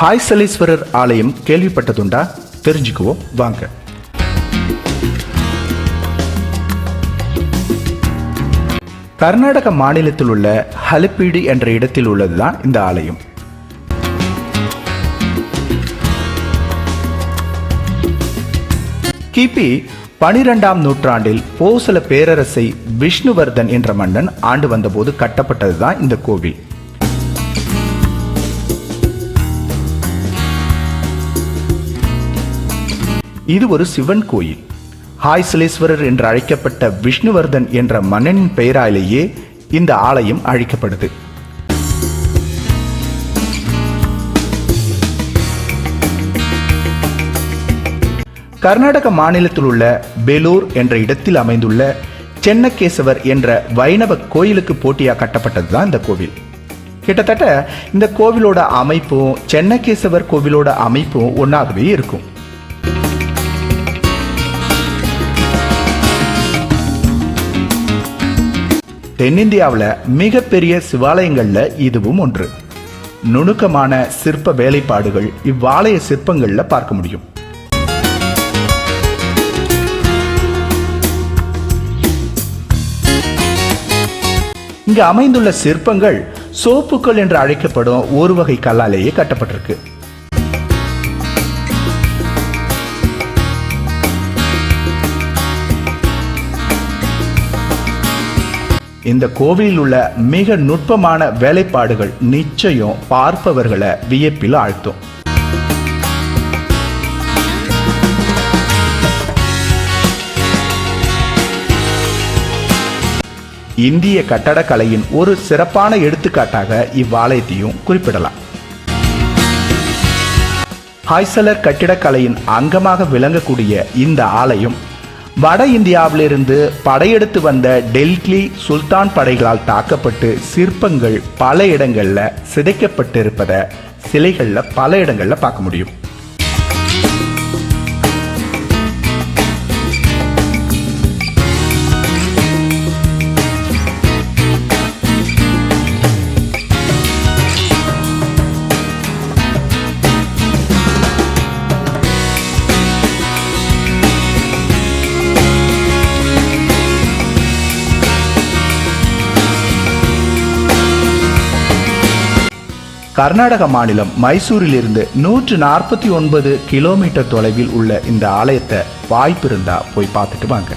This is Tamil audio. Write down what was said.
ஹாய்சலேஸ்வரர் ஆலயம் கேள்விப்பட்டதுண்டா? தெரிஞ்சுக்குவோம் வாங்க. கர்நாடக மாநிலத்தில் உள்ள ஹலப்பீடு என்ற இடத்தில் உள்ளதுதான் இந்த ஆலயம். கிபி பனிரெண்டாம் நூற்றாண்டில் போசல பேரரசை விஷ்ணுவர்தன் என்ற மன்னன் ஆண்டு வந்தபோது கட்டப்பட்டதுதான் இந்த கோவில். இது ஒரு சிவன் கோயில். ஹாய்சலேஸ்வரர் என்று அழைக்கப்பட்ட விஷ்ணுவர்தன் என்ற மன்னனின் பெயராலேயே இந்த ஆலயம் அழைக்கப்படுது. கர்நாடக மாநிலத்தில் உள்ள பெலூர் என்ற இடத்தில் அமைந்துள்ள சென்னகேசவர் என்ற வைணவ கோயிலுக்கு போட்டியாக கட்டப்பட்டது தான் இந்த கோவில். கிட்டத்தட்ட இந்த கோவிலோட அமைப்பும் சென்னகேசவர் கோவிலோட அமைப்பும் ஒன்றாகவே இருக்கும். தென்னிந்தியாவில் மிகப்பெரிய சிவாலயங்கள்ல இதுவும் ஒன்று. நுணுக்கமான சிற்ப வேலைப்பாடுகள் இவ்வாலய சிற்பங்கள்ல பார்க்க முடியும். இங்கு அமைந்துள்ள சிற்பங்கள் சோப்புக்கள் என்று அழைக்கப்படும் ஒரு வகை கல்லாலேயே கட்டப்பட்டிருக்கு. இந்த கோவிலில் உள்ள மிக நுட்பமான வேலைப்பாடுகள் நிச்சயம் பார்ப்பவர்களை வியப்பில் ஆழ்த்தும். இந்திய கட்டடக்கலையின் ஒரு சிறப்பான எடுத்துக்காட்டாக இவ்வாலயத்தையும் குறிப்பிடலாம். ஹாய்சலர் கட்டிடக்கலையின் அங்கமாக விளங்கக்கூடிய இந்த ஆலயம் வட இந்தியாவிலிருந்து படையெடுத்து வந்த டெல்லி சுல்தான் படைகளால் தாக்கப்பட்டு சிற்பங்கள் பல இடங்களில் சிதைக்கப்பட்டிருப்பதை சிலைகளில் பல இடங்களில் பார்க்க முடியும். கர்நாடக மாநிலம் மைசூரிலிருந்து நூற்று நாற்பத்தி ஒன்பது கிலோமீட்டர் தொலைவில் உள்ள இந்த ஆலயத்தை வாய்ப்பு இருந்தா போய் பார்த்துட்டு வாங்க.